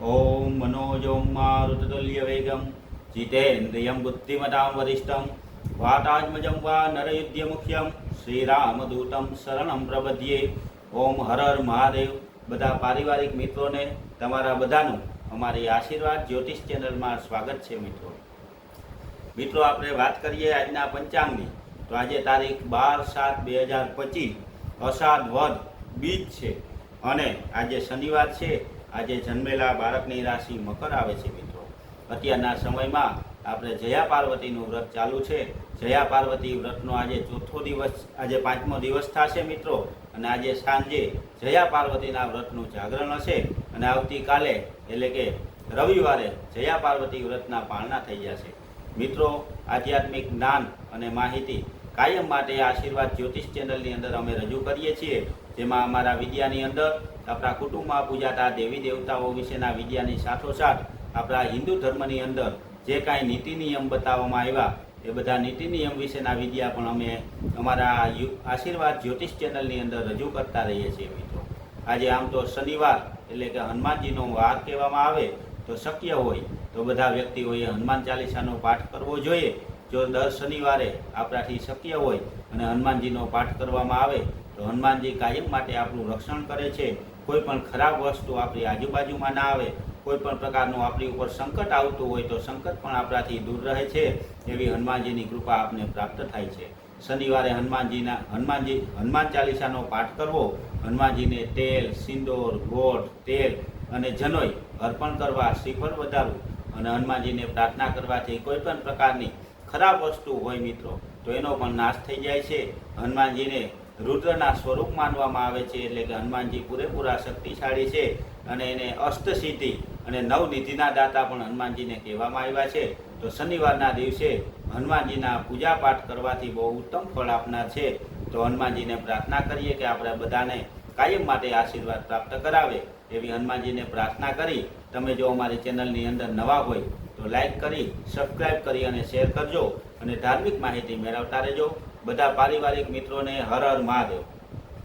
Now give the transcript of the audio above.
ઓમ મનોજોમ મારુતતુલ્ય વેગમ જીતેન્દ્રિયમ બુદ્ધિમતામ વરિષ્ઠમ વાતાજમજમ વા નરયુધ્ય મુખ્યમ શ્રીરામદૂતમ શરણમ પ્રબધ્યે ઓમ હર હર મહાદેવ બધા પારિવારિક મિત્રોને તમારા બધાનું અમારી આશીર્વાદ જ્યોતિષ ચેનલમાં સ્વાગત છે મિત્રો. મિત્રો, આપણે વાત કરીએ આજના પંચાંગની. તો આજે તારીખ બાર સાત બે હજાર પચીસ અષાઢ વધ બીજ છે અને આજે શનિવાર છે. આજે જન્મેલા બાળકની રાશિ મકર આવે છે મિત્રો. અત્યારના સમયમાં આપણે જયા પાર્વતીનું વ્રત ચાલુ છે. જયા પાર્વતી વ્રતનો આજે ચોથો દિવસ, આજે પાંચમો દિવસ થશે મિત્રો. અને આજે સાંજે જયા પાર્વતીના વ્રતનું જાગરણ હશે. અને આવતીકાલે એટલે કે રવિવારે જયા પાર્વતી વ્રતના પાળના થઈ જશે. મિત્રો, આધ્યાત્મિક જ્ઞાન અને માહિતી કાયમ માટે આશીર્વાદ જ્યોતિષ ચેનલની અંદર અમે રજૂ કરીએ છીએ, જેમાં અમારા વિદ્યાની અંદર આપણા કુટુંબમાં પૂજાતા દેવી દેવતાઓ વિશેના વિદ્યાની સાથોસાથ આપણા હિન્દુ ધર્મની અંદર જે કાંઈ નીતિ નિયમ બતાવવામાં આવ્યા, એ બધા નીતિ નિયમ વિશેના વિદ્યા પણ અમે અમારા આશીર્વાદ જ્યોતિષ ચેનલની અંદર રજૂ કરતા રહીએ છીએ મિત્રો. આજે આમ તો શનિવાર, એટલે કે હનુમાનજીનો વાર કહેવામાં આવે, તો શક્ય હોય તો બધા વ્યક્તિઓએ હનુમાન ચાલીસાનો પાઠ કરવો જોઈએ જો દર શનિવારે આપણાથી શક્ય હોય અને હનુમાનજીનો પાઠ કરવામાં આવે, તો હનુમાનજી કાયમ માટે આપણું રક્ષણ કરે છે. કોઈ પણ ખરાબ વસ્તુ આપણી આજુબાજુમાં ના આવે, કોઈ પણ પ્રકારનું આપણી ઉપર સંકટ આવતું હોય, તો સંકટ પણ આપણાથી દૂર રહે છે. એવી હનુમાનજીની કૃપા આપને પ્રાપ્ત થાય છે. શનિવારે હનુમાનજીના, હનુમાનજી, હનુમાન ચાલીસાનો પાઠ કરવો, હનુમાનજીને તેલ, સિંદોર, ગોળ, તેલ અને જનોઈ અર્પણ કરવા, શ્રીફળ વધારવું અને હનુમાનજીને પ્રાર્થના કરવાથી કોઈ પણ પ્રકારની ખરાબ વસ્તુ હોય મિત્રો, તો એનો પણ નાશ થઈ જાય છે. હનુમાનજીને રુદ્રના સ્વરૂપ માનવામાં આવે છે, એટલે કે હનુમાનજી પૂરેપૂરા શક્તિશાળી છે અને એને અષ્ટસિદ્ધિ અને નવનિધિના દાતા પણ હનુમાનજીને કહેવામાં આવ્યા છે. તો શનિવારના દિવસે હનુમાનજીના પૂજા પાઠ કરવાથી બહુ ઉત્તમ ફળ આપનાર છે. તો હનુમાનજીને પ્રાર્થના કરીએ કે આપણે બધાને કાયમ માટે આશીર્વાદ પ્રાપ્ત કરાવે. એવી હનુમાનજીને પ્રાર્થના કરી. તમે જો અમારી ચેનલની અંદર નવા હોય તો લાઈક કરી સબસ્ક્રાઇબ કરી અને શેર કરજો અને ધાર્મિક માહિતી મેળવતા રહેજો. બધા પારિવારિક મિત્રોને હર હર મહાદેવ.